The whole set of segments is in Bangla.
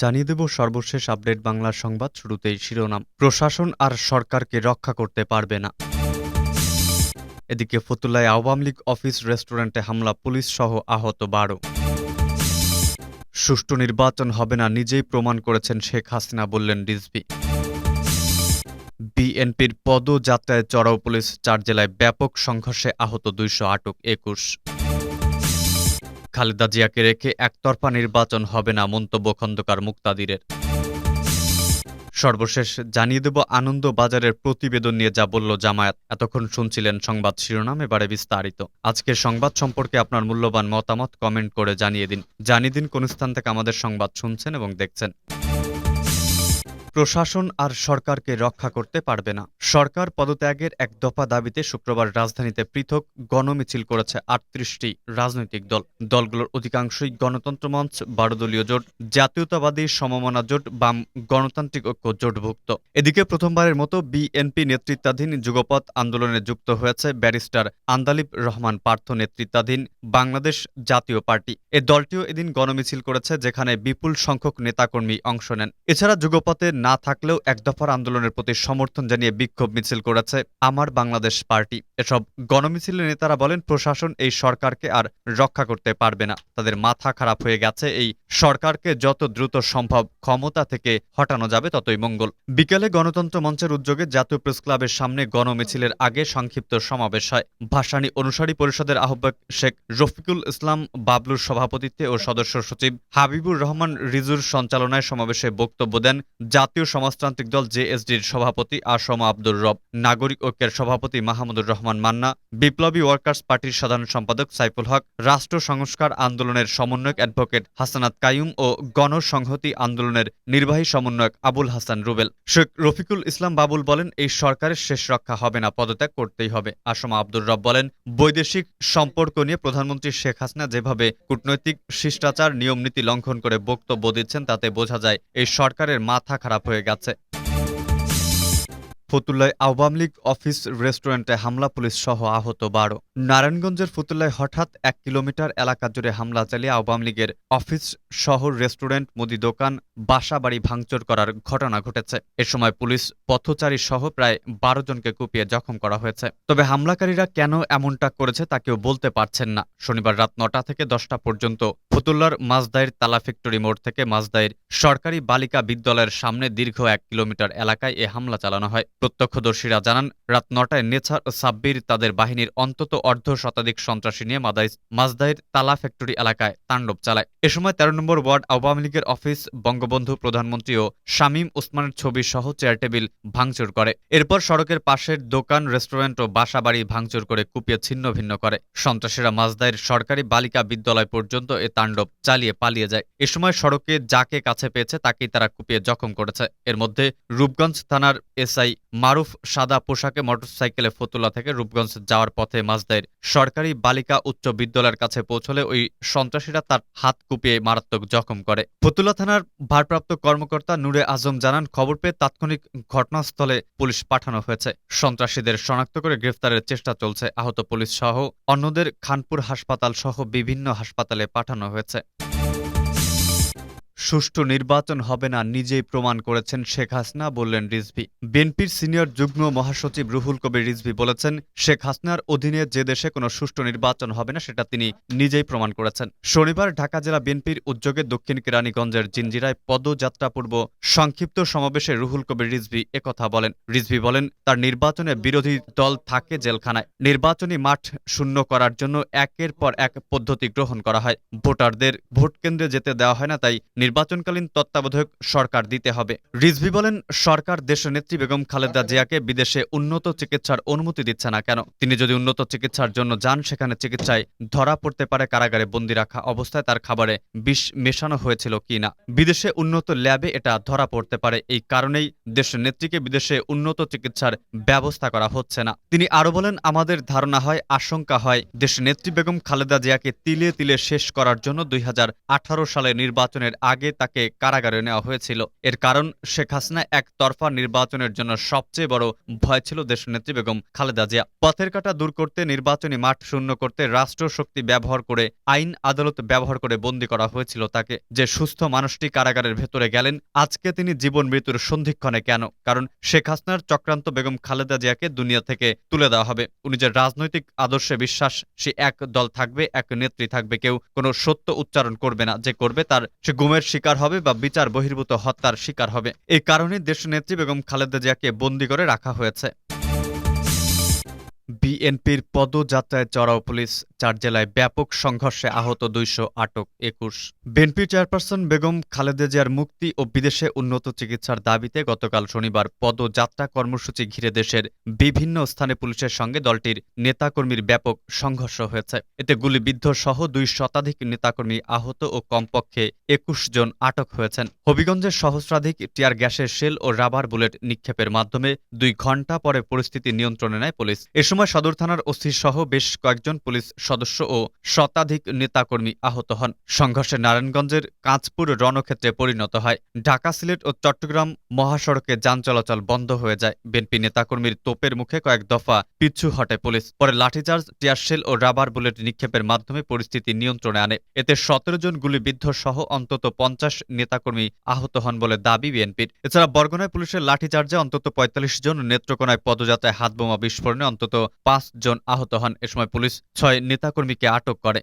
জানিয়ে দেব সর্বশেষ আপডেট বাংলা সংবাদ শুরুতেই শিরোনাম। প্রশাসন আর সরকারকে রক্ষা করতে পারবে না। এদিকে ফতুল্লায় আওয়ামী লীগ অফিস রেস্টুরেন্টে হামলা, পুলিশ সহ আহত বারো। সুষ্ঠু নির্বাচন হবে না নিজেই প্রমাণ করেছেন শেখ হাসিনা, বললেন রিজভি বিএনপির পদযাত্রায় চড়াও পুলিশ, চার জেলায় ব্যাপক সংঘর্ষে আহত দুইশো আটক, একুশ। খালেদা জিয়াকে রেখে একতরফা নির্বাচন হবে না মন্তব্য খন্দকার মুক্তাদিরের। সর্বশেষ জানিয়ে দেব আনন্দ বাজারের প্রতিবেদন নিয়ে যা বলল জামায়াত। এতক্ষণ শুনছিলেন সংবাদ শিরোনাম, এবারে বিস্তারিত। আজকের সংবাদ সম্পর্কে আপনার মূল্যবান মতামত কমেন্ট করে জানিয়ে দিন। জানিয়ে দিন কোন স্থান থেকে আমাদের সংবাদ শুনছেন এবং দেখছেন। প্রশাসন আর সরকারকে রক্ষা করতে পারবে না। সরকার পদত্যাগের এক দফা দাবিতে শুক্রবার রাজধানীতে পৃথক গণমিছিল করেছে আটত্রিশটি রাজনৈতিক দল। দলগুলোর অধিকাংশই গণতন্ত্র মঞ্চ বারো দলীয় জোট, জাতীয়তাবাদী সমমনা জোট বাম গণতান্ত্রিক ঐক্য জোটভুক্ত। এদিকে প্রথমবারের মতো বিএনপি নেতৃত্বাধীন যুগপথ আন্দোলনে যুক্ত হয়েছে ব্যারিস্টার আন্দালিব রহমান পার্থ নেতৃত্বাধীন বাংলাদেশ জাতীয় পার্টি। এ দলটিও এদিন গণমিছিল করেছে, যেখানে বিপুল সংখ্যক নেতাকর্মী অংশ নেন। এছাড়া যুগপথে না থাকলেও এক দফার আন্দোলনের প্রতি সমর্থন জানিয়ে বিক্ষোভ মিছিল করেছে আমার বাংলাদেশ পার্টি। এসব গণমিছিলের নেতারা বলেন, প্রশাসন এই সরকারকে আর রক্ষা করতে পারবে না। তাদের মাথা খারাপ হয়ে গেছে, এই সরকারকে যত দ্রুত সম্ভব ক্ষমতা থেকে হটানো যাবে ততই মঙ্গল। বিকেলে গণতন্ত্র মঞ্চের উদ্যোগে জাতীয় প্রেস ক্লাবের সামনে গণমিছিলের আগে সংক্ষিপ্ত সমাবেশ হয়। ভাসানী অনুসারী পরিষদের আহ্বায়ক শেখ রফিকুল ইসলাম বাবলুর সভাপতিত্বে ও সদস্য সচিব হাবিবুর রহমান রিজুর সঞ্চালনায় সমাবেশে বক্তব্য দেন জাতীয় সমাজতান্ত্রিক দল জেএসডির সভাপতি আসম আব্দুর রব। নাগরিক ঐক্যের সভাপতি মাহমুদুর রহমান মান্না। বিপ্লবী ওয়ার্কার্স পার্টির সাধারণ সম্পাদক সাইফুল হক। রাষ্ট্র সংস্কার আন্দোলনের সমন্বয়ক অ্যাডভোকেট হাসানাত কাইয়ুম ও গণসংহতি আন্দোলনের নির্বাহী সমন্বয়ক আবুল হাসান রুবেল। শেখ রফিকুল ইসলাম বাবুল বলেন, এই সরকারের শেষ রক্ষা হবে না, পদত্যাগ করতেই হবে। আসম আব্দুর রব বলেন, বৈদেশিক সম্পর্ক নিয়ে প্রধানমন্ত্রী শেখ হাসিনা যেভাবে কূটনৈতিক শিষ্টাচার, নিয়মনীতি লঙ্ঘন করে বক্তব্য দিচ্ছেন, তাতে বোঝা যায়, এই সরকারের মাথা খারাপ হয়ে গেছে। ফতুল্লায় আওয়ামী লীগ অফিস রেস্টুরেন্টে হামলা, পুলিশ সহ আহত বারো। নারায়ণগঞ্জের ফতুল্লায় হঠাৎ এক কিলোমিটার এলাকা জুড়ে হামলা চালিয়ে আওয়ামী লীগের অফিস শহর রেস্টুরেন্ট, মুদি দোকান বাসা বাড়ি ভাঙচুর করার ঘটনা ঘটেছে। এ সময় পুলিশ পথচারী সহ প্রায় বারো জনকে কুপিয়ে জখম করা হয়েছে। তবে হামলাকারীরা কেন এমনটা করেছে তা কেউ বলতে পারছেন না। শনিবার রাত নটা থেকে দশটা পর্যন্ত ফতুল্লার মাছদাইর তালা ফ্যাক্টরি মোড় থেকে মাছদাইর সরকারি বালিকা বিদ্যালয়ের সামনে দীর্ঘ এক কিলোমিটার এলাকায় এ হামলা চালানো হয়। প্রত্যক্ষদর্শীরা জানান, রাত নটায় নেছার ও সাব্বির তাদের বাহিনীর অন্তত অর্ধ শতাধিক সন্ত্রাসী নিয়ে মাদাইস মাজদাইর তালা ফ্যাক্টরি এলাকায় তাণ্ডব চালায়। এ সময় তেরো নম্বর ওয়ার্ড আওয়ামী লীগের অফিস বঙ্গবন্ধু প্রধানমন্ত্রী ও শামীম ওসমানের ছবি সহ চেয়ার টেবিল ভাঙচুর করে। এরপর সড়কের পাশের দোকান, রেস্টুরেন্ট ও বাসাবাড়ি ভাঙচুর করে কুপিয়ে ছিন্ন ভিন্ন করে। সন্ত্রাসীরা মাজদাইর সরকারি বালিকা বিদ্যালয় পর্যন্ত এ তাণ্ডব চালিয়ে পালিয়ে যায়। এ সময় সড়কে যাকে কাছে পেয়েছে তাকেই তারা কুপিয়ে জখম করেছে। এর মধ্যে রূপগঞ্জ থানার এসআই মারুফ সাদা পোশাকে মোটরসাইকেলে ফতুল্লা থেকে রূপগঞ্জ যাওয়ার পথে মাজদাইর সরকারি বালিকা উচ্চ বিদ্যালয়ের কাছে পৌঁছলে ওই সন্ত্রাসীরা তার হাত কুপিয়ে মারাত্মক জখম করে। ফতুল্লা থানার ভারপ্রাপ্ত কর্মকর্তা নূরে আজম জানান, খবর পেয়ে তাৎক্ষণিক ঘটনাস্থলে পুলিশ পাঠানো হয়েছে। সন্ত্রাসীদের শনাক্ত করে গ্রেফতারের চেষ্টা চলছে। আহত পুলিশ সহ অন্যদের খানপুর হাসপাতাল সহ বিভিন্ন হাসপাতালে পাঠানো হয়েছে। সুষ্ঠু নির্বাচন হবে না নিজেই প্রমাণ করেছেন শেখ হাসিনা, বললেন রিজভি। বিএনপির সিনিয়র যুগ্ম মহাসচিব রুহুল কবির রিজভি বলেছেন, শেখ হাসিনার অধীনে যে দেশে কোনো সুষ্ঠু নির্বাচন হবে না, সেটা তিনি নিজেই প্রমাণ করেছেন। শনিবার ঢাকা জেলা বিএনপির উদ্যোগে দক্ষিণ কেরানীগঞ্জের জিঞ্জিরায় পদযাত্রা পূর্ব সংক্ষিপ্ত সমাবেশে রুহুল কবির রিজভি একথা বলেন। রিজভি বলেন, তার নির্বাচনে বিরোধী দল থাকে জেলখানায়। নির্বাচনী মাঠ শূন্য করার জন্য একের পর এক পদ্ধতি গ্রহণ করা হয়। ভোটারদের ভোট কেন্দ্রে যেতে দেওয়া হয় না, তাই নির্বাচনকালীন তত্ত্বাবধায়ক সরকার দিতে হবে। রিজভি বলেন, সরকার দেশনেত্রী বেগম খালেদা জিয়াকে বিদেশে উন্নত চিকিৎসার অনুমতি দিচ্ছে না কেন? তিনি যদি উন্নত চিকিৎসার জন্য যান, সেখানে চিকিৎসায় ধরা পড়তে পারে কারাগারে বন্দি রাখা অবস্থায়, তার খাবারে বিষ মেশানো হয়েছিল কি না? বিদেশে উন্নত ল্যাবে এটা ধরা পড়তে পারে, এই কারণেই দেশের নেত্রীকে বিদেশে উন্নত চিকিৎসার ব্যবস্থা করা হচ্ছে না। তিনি আরও বলেন, আমাদের ধারণা হয়, আশঙ্কা হয় দেশ নেত্রী বেগম খালেদা জিয়াকে তিলে তিলে শেষ করার জন্য দুই হাজার আঠারো সালে নির্বাচনের আগে আগে তাকে কারাগারে নেওয়া হয়েছিল। এর কারণ, শেখ হাসিনা একতরফা নির্বাচনের জন্য সবচেয়ে বড় ভয় ছিল দেশনেত্রী বেগম খালেদা জিয়া। পথের কাটা দূর করতে, নির্বাচনী মাঠ শূন্য করতে রাষ্ট্র শক্তি ব্যবহার করে, আইন আদালত ব্যবহার করে বন্দী করা হয়েছিল তাকে। যে সুস্থ মানুষটি কারাগারের ভেতরে গেলেন, আজকে তিনি জীবন মৃত্যুর সন্ধিক্ষণে কেন? কারণ শেখ হাসিনার চক্রান্ত বেগম খালেদা জিয়াকে দুনিয়া থেকে তুলে দেওয়া হবে। উনি যে রাজনৈতিক আদর্শে বিশ্বাস, সে এক দল থাকবে, এক নেত্রী থাকবে। কেউ কোনো সত্য উচ্চারণ করবে না। যে করবে তার, সে গুমের শিকার হবে বা বিচার বহির্ভূত হত্যার শিকার হবে। এই কারণে দেশনেত্রী বেগম খালেদা জিয়াকে বন্দী করে রাখা হয়েছে। বিএনপির পদযাত্রায় চড়াও পুলিশ চার জেলায় ব্যাপক সংঘর্ষে আহত দুইশো আটক একুশ। বিএনপি চেয়ারপারসন বেগম খালেদা জিয়ার মুক্তি ও বিদেশে উন্নত চিকিৎসার দাবিতে গতকাল শনিবার পদযাত্রা কর্মসূচি ঘিরে দেশের বিভিন্ন স্থানে পুলিশের সঙ্গে দলটির নেতাকর্মীর ব্যাপক সংঘর্ষ হয়েছে। এতে গুলিবিদ্ধ সহ দুই শতাধিক নেতাকর্মী আহত ও কমপক্ষে একুশ জন আটক হয়েছেন। হবিগঞ্জের সহস্রাধিক টিয়ার গ্যাসের শেল ও রাবার বুলেট নিক্ষেপের মাধ্যমে দুই ঘণ্টা পরে পরিস্থিতি নিয়ন্ত্রণে নেয় পুলিশ। এ সময় সদর থানার ওসি সহ বেশ কয়েকজন পুলিশ সদস্য ও শতাধিক নেতাকর্মী আহত হন। সংঘর্ষে নারায়ণগঞ্জের কাঁচপুর রণক্ষেত্রে পরিণত হয়। ঢাকা সিলেট ও চট্টগ্রাম মহাসড়কে যান চলাচল বন্ধ হয়ে যায়। বিএনপি নেতাকর্মীর তোপের মুখে কয়েক দফা পিছু হটে পুলিশ। পরে লাঠিচার্জ, টিয়ারশেল ও রাবার বুলেট নিক্ষেপের মাধ্যমে পরিস্থিতি নিয়ন্ত্রণে আনে। এতে সতেরো জন গুলিবিদ্ধ সহ অন্তত পঞ্চাশ নেতাকর্মী আহত হন বলে দাবি বিএনপির। এছাড়া বরগুনায় পুলিশের লাঠিচার্জে অন্তত পঁয়তাল্লিশ জন নেত্রকোনায় পদযাত্রায় হাতবোমা বিস্ফোরণে অন্তত পাঁচ জন আহত হন। এ সময় পুলিশ ছয় নেতাকর্মীকে আটক করে।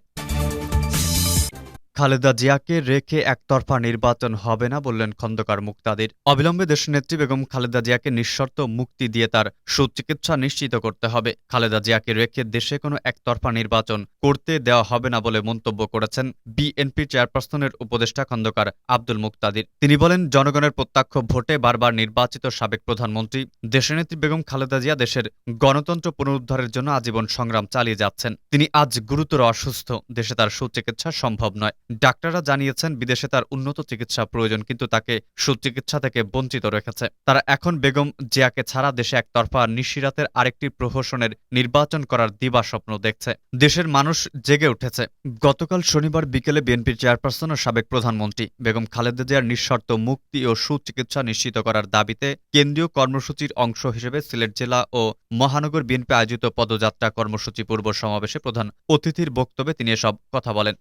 খালেদা জিয়াকে রেখে একতরফা নির্বাচন হবে না বললেন খন্দকার মুক্তাদির। অবিলম্বে দেশনেত্রী বেগম খালেদা জিয়াকে নিঃশর্ত মুক্তি দিয়ে তার সুচিকিৎসা নিশ্চিত করতে হবে। খালেদা জিয়াকে রেখে দেশে কোনো একতরফা নির্বাচন করতে দেওয়া হবে না বলে মন্তব্য করেছেন বিএনপি চেয়ারপারসনের উপদেষ্টা খন্দকার আব্দুল মুক্তাদির। তিনি বলেন, জনগণের প্রত্যক্ষ ভোটে বারবার নির্বাচিত সাবেক প্রধানমন্ত্রী দেশনেত্রী বেগম খালেদা জিয়া দেশের গণতন্ত্র পুনরুদ্ধারের জন্য আজীবন সংগ্রাম চালিয়ে যাচ্ছেন। তিনি আজ গুরুতর অসুস্থ। দেশে তার সুচিকিৎসা সম্ভব নয়। ডাক্তাররা জানিয়েছেন বিদেশে তার উন্নত চিকিৎসা প্রয়োজন, কিন্তু তাকে সুচিকিৎসা থেকে বঞ্চিত রেখেছে। তারা এখন বেগম জিয়াকে ছাড়া দেশে একতরফা নিশিরাতের আরেকটি প্রহসনের নির্বাচন করার দিবা স্বপ্ন দেখছে। দেশের মানুষ জেগে উঠেছে। গতকাল শনিবার বিকেলে বিএনপির চেয়ারপারসন ও সাবেক প্রধানমন্ত্রী বেগম খালেদা জিয়ার নিঃশর্ত মুক্তি ও সুচিকিৎসা নিশ্চিত করার দাবিতে কেন্দ্রীয় কর্মসূচির অংশ হিসেবে সিলেট জেলা ও মহানগর বিএনপি আয়োজিত পদযাত্রা কর্মসূচি পূর্ব সমাবেশে প্রধান অতিথির বক্তব্যে তিনি এসব কথা বলেন।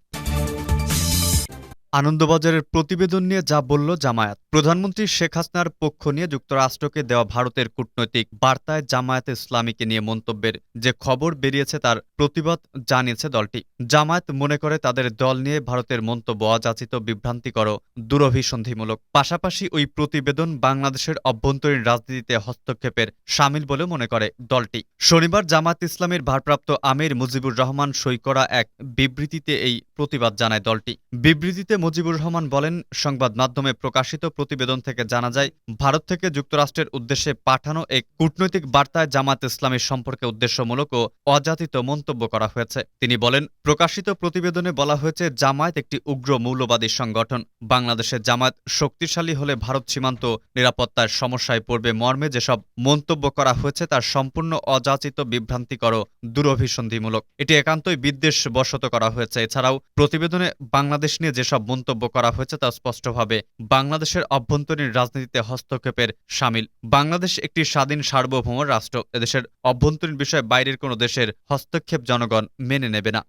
আনন্দবাজারের প্রতিবেদন নিয়ে যা বলল জামায়াত। প্রধানমন্ত্রী শেখ হাসিনার পক্ষ নিয়ে যুক্তরাষ্ট্রকে দেওয়া ভারতের কূটনৈতিক বার্তায় জামায়াত ইসলামীকে নিয়ে মন্তব্যের যে খবর বেরিয়েছে তার প্রতিবাদ জানিয়েছে দলটি। জামায়াত মনে করে তাদের দল নিয়ে ভারতের মন্তব্য অযাচিত, বিভ্রান্তিকর, দুরভিসন্ধিমূলক। পাশাপাশি ওই প্রতিবেদন বাংলাদেশের অভ্যন্তরীণ রাজনীতিতে হস্তক্ষেপের সামিল বলে মনে করে দলটি। শনিবার জামায়াত ইসলামের ভারপ্রাপ্ত আমির মুজিবুর রহমান সই করা এক বিবৃতিতে এই প্রতিবাদ জানায় দলটি। বিবৃতিতে মুজিবুর রহমান বলেন, সংবাদ মাধ্যমে প্রকাশিত প্রতিবেদন থেকে জানা যায়, ভারত থেকে যুক্তরাষ্ট্রের উদ্দেশ্যে পাঠানো এক কূটনৈতিক বার্তায় জামাত ইসলামের সম্পর্কে উদ্দেশ্যমূলক ও অযাচিত মন্তব্য করা হয়েছে। তিনি বলেন, প্রকাশিত প্রতিবেদনে বলা হয়েছে, জামায়াত একটি উগ্র মৌলবাদী সংগঠন। বাংলাদেশে জামায়াত শক্তিশালী হলে ভারত সীমান্ত নিরাপত্তার সমস্যায় পড়বে মর্মে যেসব মন্তব্য করা হয়েছে, তার সম্পূর্ণ অযাচিত বিভ্রান্তিকর দুরভিসন্ধিমূলক। এটি একান্তই বিদ্বেষ বশত করা হয়েছে। এছাড়াও প্রতিবেদনে বাংলাদেশ নিয়ে যেসব মন্তব্য করা হয়েছে তা স্পষ্টভাবে বাংলাদেশের অভ্যন্তরীণ রাজনীতিতে হস্তক্ষেপের সামিল। বাংলাদেশ একটি স্বাধীন সার্বভৌম রাষ্ট্র। এদেশের অভ্যন্তরীণ বিষয়ে বাইরের কোনো দেশের হস্তক্ষেপ জনগণ মেনে নেবে না।